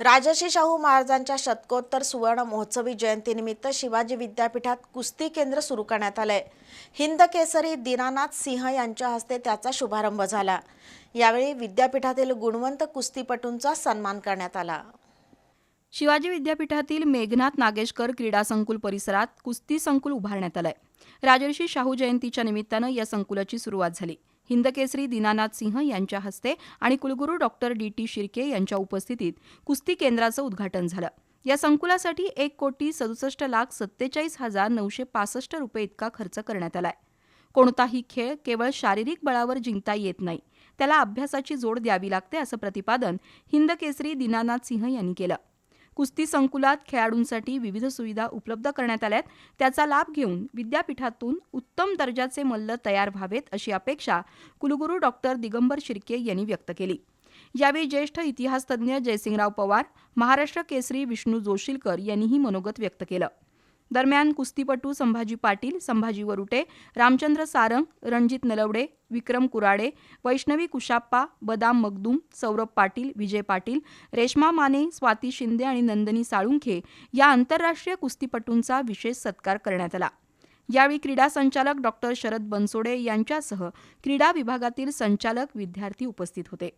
राजर्षी शाहू महाराजांच्या शतकोत्तर सुवर्ण महोत्सवी जयंतीनिमित्त शिवाजी विद्यापीठात कुस्ती केंद्र सुरू करण्यात आलंय. हिंद केसरी दीनानाथ सिंह यांच्या हस्ते त्याचा शुभारंभ झाला. यावेळी विद्यापीठातील गुणवंत कुस्तीपटूंचा सन्मान करण्यात आला. शिवाजी विद्यापीठातील मेघनाथ नागेशकर क्रीडा संकुल परिसरात कुस्ती संकुल उभारण्यात आलंय. राजर्षी शाहू जयंतीच्या निमित्तानं या संकुलाची सुरुवात झाली. हिंदकेसरी दीनानाथ सिंह यांच्या हस्ते आणि कुलगुरू डॉक्टर डी. टी. शिर्के यांच्या उपस्थितीत कुस्ती केंद्राचं उद्घाटन झालं. या संकुलासाठी एक कोटी सदुसष्ट लाख सत्तेचाळीस हजार नऊशे पासष्ट रुपये इतका खर्च करण्यात आलाय. कोणताही खेळ केवळ शारीरिक बळावर जिंकता येत नाही. त्याला अभ्यासाची जोड द्यावी लागते असं प्रतिपादन हिंदकेसरी दीनानाथ सिंह यांनी केलं. कुस्ती संकुलात खेळाडूंसाठी विविध सुविधा उपलब्ध करण्यात आल्यात. त्याचा लाभ घेऊन विद्यापीठातून उत्तम दर्जाचे मल्ल तयार व्हावेत अशी अपेक्षा कुलगुरू डॉक्टर दिगंबर शिर्के यांनी व्यक्त केली. यावेळी ज्येष्ठ इतिहासतज्ञ जयसिंगराव पवार महाराष्ट्र केसरी विष्णू जोशीलकर यांनीही मनोगत व्यक्त केलं. दरम्यान कुस्तीपटू संभाजी पाटील संभाजी वरुटे रामचंद्र सारंग रणजित नलवडे विक्रम कुराडे वैष्णवी कुशाप्पा बदाम मगदूम सौरभ पाटील विजय पाटील रेश्मा माने स्वाती शिंदे आणि नंदनी साळुंखे या आंतरराष्ट्रीय कुस्तीपटूंचा विशेष सत्कार करण्यात आला. यावेळी क्रीडा संचालक डॉक्टर शरद बनसोडे यांच्यासह क्रीडा विभागातील संचालक विद्यार्थी उपस्थित होते.